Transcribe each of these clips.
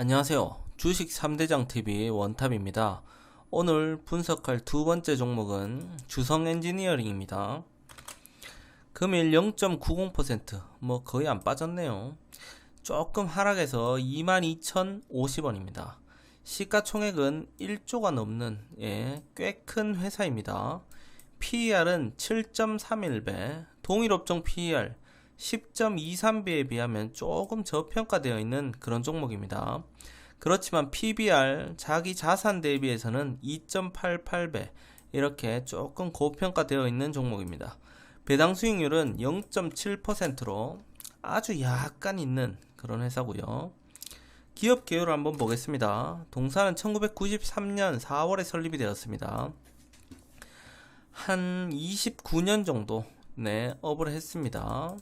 안녕하세요. 주식 3대장 TV 원탑입니다. 오늘 분석할 두 번째 종목은 주성 엔지니어링입니다. 금일 0.90%뭐 거의 안 빠졌네요. 조금 하락해서 22,050원입니다. 시가총액은 1조가 넘는 예, 꽤 큰 회사입니다. PER은 7.31배, 동일 업종 PER 10.23배에 비하면 조금 저평가되어 있는 그런 종목입니다. 그렇지만 PBR 자기 자산 대비해서는 2.88배 이렇게 조금 고평가되어 있는 종목입니다. 배당 수익률은 0.7%로 아주 약간 있는 그런 회사고요. 기업 개요를 한번 보겠습니다. 동사는 1993년 4월에 설립이 되었습니다. 한 29년 정도 네, 업을 했습니다.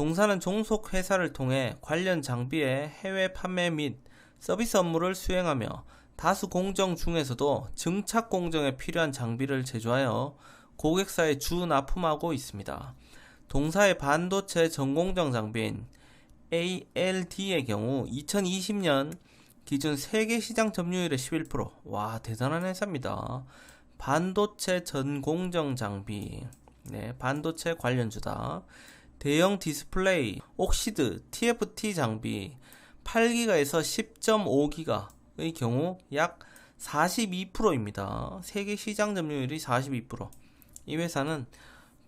동사는 종속 회사를 통해 관련 장비의 해외 판매 및 서비스 업무를 수행하며 다수 공정 중에서도 증착 공정에 필요한 장비를 제조하여 고객사에 주 납품하고 있습니다. 동사의 반도체 전공정 장비인 ALD의 경우 2020년 기준 세계 시장 점유율의 11%. 와, 대단한 회사입니다. 반도체 전공정 장비. 네, 반도체 관련주다. 대형 디스플레이, 옥시드, TFT 장비 8기가에서 10.5기가의 경우 약 42%입니다. 세계 시장 점유율이 42%. 이 회사는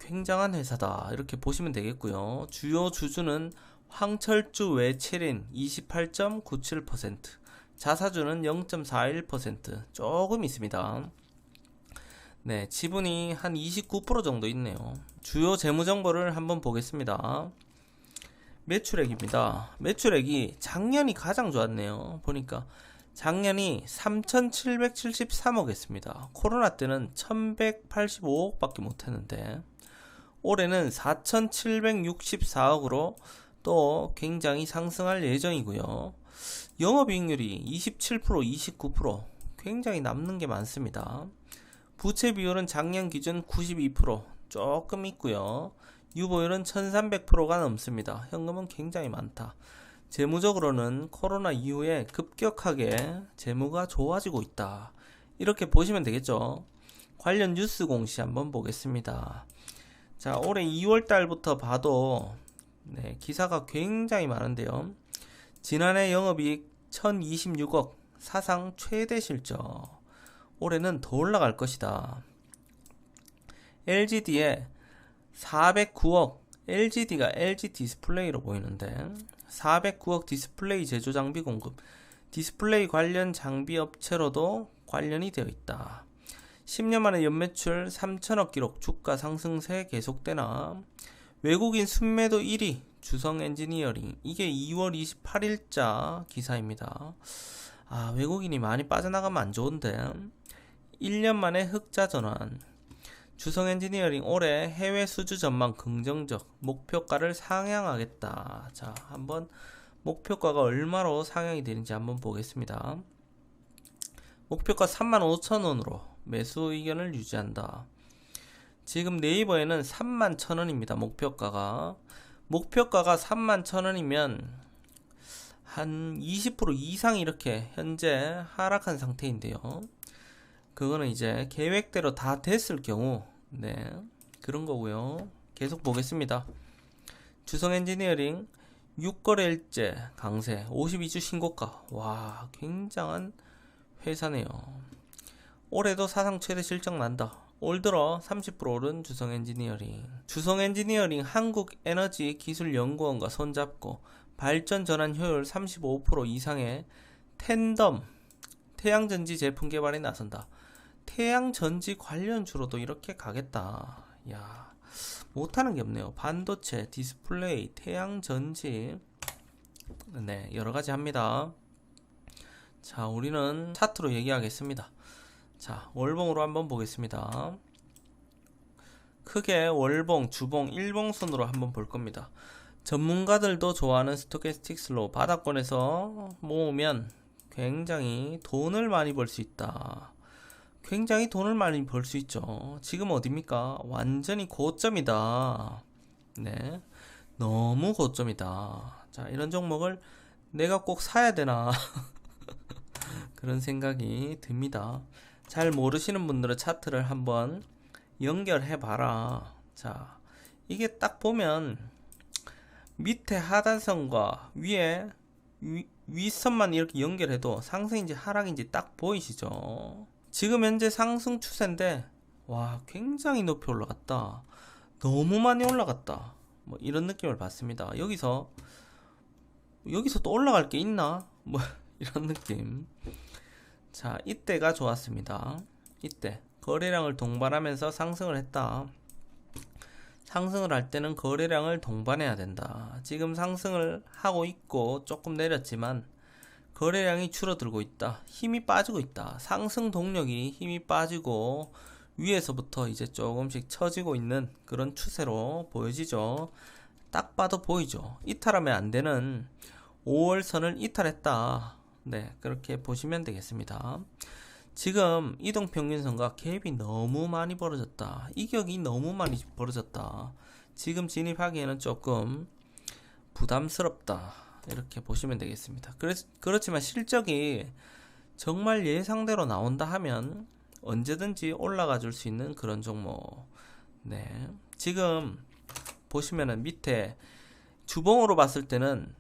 굉장한 회사다. 이렇게 보시면 되겠고요. 주요 주주는 황철주 외채린 28.97%, 자사주는 0.41% 조금 있습니다. 네, 지분이 한 29% 정도 있네요. 주요 재무 정보를 한번 보겠습니다. 매출액입니다. 매출액이 작년이 가장 좋았네요. 보니까 작년이 3,773억 했습니다. 코로나 때는 1,185억밖에 못 했는데 올해는 4,764억으로 또 굉장히 상승할 예정이고요. 영업이익률이 27%, 29% 굉장히 남는 게 많습니다. 부채 비율은 작년 기준 92% 조금 있고요. 유보율은 1300%가 넘습니다. 현금은 굉장히 많다. 재무적으로는 코로나 이후에 급격하게 재무가 좋아지고 있다. 이렇게 보시면 되겠죠. 관련 뉴스 공시 한번 보겠습니다. 자, 올해 2월 달부터 봐도 네, 기사가 굉장히 많은데요. 지난해 영업이익 1026억 사상 최대 실적. 올해는 더 올라갈 것이다. LGD에 409억, LGD가 LG 디스플레이로 보이는데 409억 디스플레이 제조 장비 공급, 디스플레이 관련 장비 업체로도 관련이 되어 있다. 10년 만에 연매출 3천억 기록, 주가 상승세 계속되나 외국인 순매도 1위 주성 엔지니어링 이게 2월 28일자 기사입니다. 아 외국인이 많이 빠져나가면 안 좋은데 1년 만에 흑자 전환. 주성 엔지니어링 올해 해외 수주 전망 긍정적 목표가를 상향하겠다. 자, 한번 목표가가 얼마로 상향이 되는지 한번 보겠습니다. 목표가 35,000원으로 매수 의견을 유지한다. 지금 네이버에는 3만 1,000원입니다. 목표가가. 목표가가 3만 1,000원이면 한 20% 이상 이렇게 현재 하락한 상태인데요. 그거는 이제 계획대로 다 됐을 경우 네 그런 거고요. 계속 보겠습니다. 주성 엔지니어링 6거래일제 강세 52주 신고가. 와 굉장한 회사네요. 올해도 사상 최대 실적 난다. 올 들어 30% 오른 주성 엔지니어링. 주성 엔지니어링 한국에너지기술연구원과 손잡고 발전 전환 효율 35% 이상의 텐덤 태양전지 제품 개발에 나선다 태양 전지 관련 주로도 이렇게 가겠다. 야, 못하는 게 없네요. 반도체, 디스플레이, 태양 전지. 네, 여러 가지 합니다. 자, 우리는 차트로 얘기하겠습니다. 자, 월봉으로 한번 보겠습니다. 크게 월봉, 주봉, 일봉선으로 한번 볼 겁니다. 전문가들도 좋아하는 스토캐스틱 슬로우 바닥권에서 모으면 굉장히 돈을 많이 벌 수 있다. 굉장히 돈을 많이 벌 수 있죠. 지금 어딥니까? 완전히 고점이다. 네. 너무 고점이다. 자, 이런 종목을 내가 꼭 사야 되나 그런 생각이 듭니다. 잘 모르시는 분들은 차트를 한번 연결해 봐라. 자, 이게 딱 보면 밑에 하단선과 위에 위, 윗선만 이렇게 연결해도 상승인지 하락인지 딱 보이시죠? 지금 현재 상승 추세인데 와 굉장히 높이 올라갔다. 너무 많이 올라갔다. 뭐 이런 느낌을 받습니다. 여기서 여기서 또 올라갈 게 있나? 뭐 이런 느낌. 자, 이때가 좋았습니다. 이때 거래량을 동반하면서 상승을 했다. 상승을 할 때는 거래량을 동반해야 된다. 지금 상승을 하고 있고 조금 내렸지만 거래량이 줄어들고 있다. 힘이 빠지고 있다. 상승 동력이 힘이 빠지고 위에서부터 이제 조금씩 처지고 있는 그런 추세로 보여지죠. 딱 봐도 보이죠. 이탈하면 안 되는 5월선을 이탈했다. 네, 그렇게 보시면 되겠습니다. 지금 이동평균선과 갭이 너무 많이 벌어졌다. 이격이 너무 많이 벌어졌다. 지금 진입하기에는 조금 부담스럽다. 이렇게 보시면 되겠습니다. 그렇, 그렇지만 실적이 정말 예상대로 나온다 하면 언제든지 올라가 줄 수 있는 그런 종목. 네. 지금 보시면은 밑에 주봉으로 봤을 때는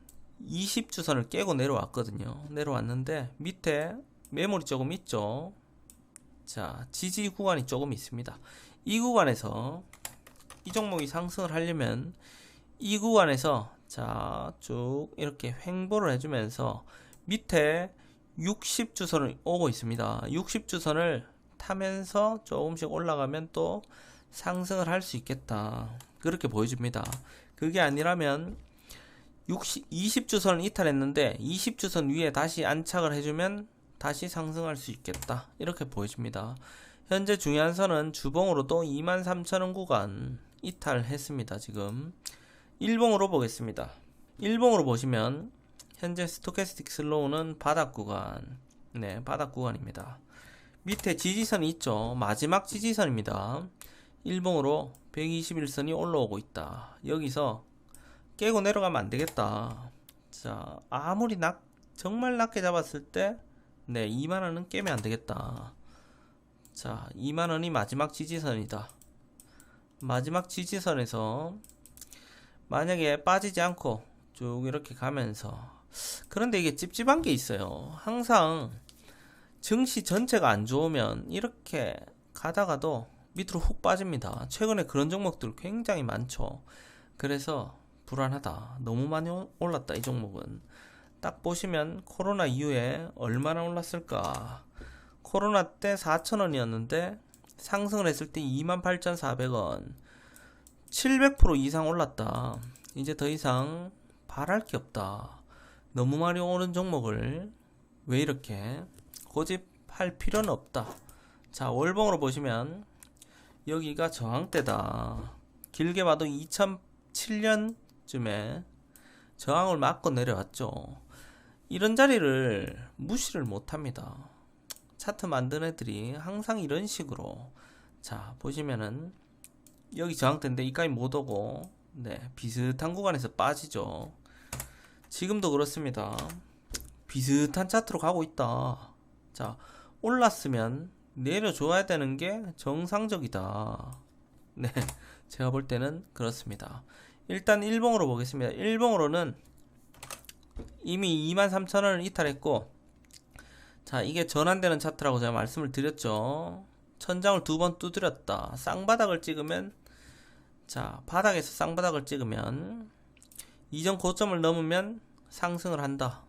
20주선을 깨고 내려왔거든요. 내려왔는데 밑에 메모리 조금 있죠. 자, 지지 구간이 조금 있습니다. 이 구간에서 이 종목이 상승을 하려면 이 구간에서 자, 쭉 이렇게 횡보를 해주면서 밑에 60 주선을 오고 있습니다. 60 주선을 타면서 조금씩 올라가면 또 상승을 할 수 있겠다. 그렇게 보여집니다. 그게 아니라면 60, 20주선을 이탈했는데 20주선 위에 다시 안착을 해주면 다시 상승할 수 있겠다. 이렇게 보여집니다. 현재 중요한 선은 주봉으로도 23,000원 구간 이탈했습니다. 지금 1봉으로 보겠습니다. 1봉으로 보시면 현재 스토캐스틱 슬로우는 바닥 구간 네 바닥 구간입니다. 밑에 지지선이 있죠. 마지막 지지선입니다. 1봉으로 121선이 올라오고 있다. 여기서 깨고 내려가면 안 되겠다. 자, 아무리 낙, 정말 낮게 잡았을 때, 네, 2만원은 깨면 안 되겠다. 자, 2만원이 마지막 지지선이다. 마지막 지지선에서, 만약에 빠지지 않고 쭉 이렇게 가면서, 그런데 이게 찝찝한 게 있어요. 항상, 증시 전체가 안 좋으면 이렇게 가다가도 밑으로 훅 빠집니다. 최근에 그런 종목들 굉장히 많죠. 그래서 불안하다. 너무 많이 올랐다. 이 종목은. 딱 보시면 코로나 이후에 얼마나 올랐을까. 코로나 때 4,000원이었는데 상승을 했을 때 28,400원. 700% 이상 올랐다. 이제 더 이상 바랄 게 없다. 너무 많이 오른 종목을 왜 이렇게 고집할 필요는 없다. 자, 월봉으로 보시면 여기가 저항대다. 길게 봐도 2007년쯤에 저항을 맞고 내려왔죠. 이런 자리를 무시를 못 합니다. 차트 만든 애들이 항상 이런 식으로 자, 보시면은 여기 저항대인데 이까지 못 오고 네, 비슷한 구간에서 빠지죠. 지금도 그렇습니다. 비슷한 차트로 가고 있다. 자, 올랐으면 내려줘야 되는 게 정상적이다. 네, 제가 볼 때는 그렇습니다. 일단 1봉으로 보겠습니다. 1봉으로는 이미 23,000원을 이탈했고, 자, 이게 전환되는 차트라고 제가 말씀을 드렸죠. 천장을 두 번 두드렸다. 쌍바닥을 찍으면, 자, 바닥에서 쌍바닥을 찍으면, 이전 고점을 넘으면 상승을 한다.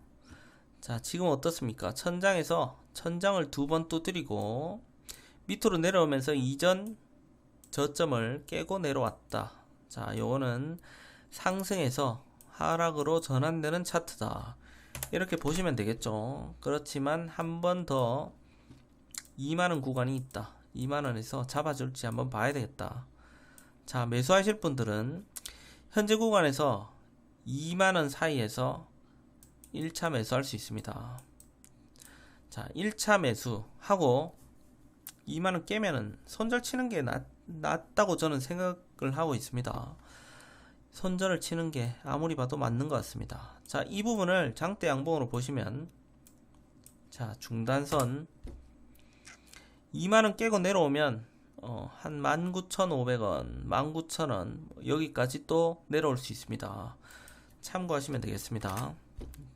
자, 지금 어떻습니까? 천장에서 천장을 두 번 두드리고 밑으로 내려오면서 이전 저점을 깨고 내려왔다. 자, 요거는 상승에서 하락으로 전환되는 차트다. 이렇게 보시면 되겠죠. 그렇지만 한 번 더 2만원 구간이 있다. 2만원에서 잡아줄지 한번 봐야 되겠다. 자, 매수하실 분들은 현재 구간에서 2만원 사이에서 1차 매수할 수 있습니다. 자, 1차 매수하고 2만원 깨면은 손절 치는 게 낫, 낫다고 저는 생각을 하고 있습니다. 손절을 치는 게 아무리 봐도 맞는 것 같습니다. 자, 이 부분을 장대 양봉으로 보시면 자, 중단선 2만원 깨고 내려오면 어, 한 19,500원, 19,000원 여기까지 또 내려올 수 있습니다. 참고하시면 되겠습니다.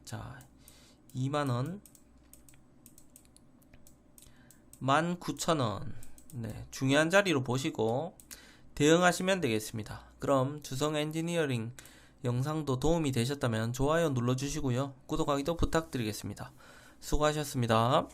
자, 2만원 19,000원 네, 중요한 자리로 보시고 대응하시면 되겠습니다. 그럼 주성 엔지니어링 영상도 도움이 되셨다면 좋아요 눌러주시고요. 구독하기도 부탁드리겠습니다. 수고하셨습니다.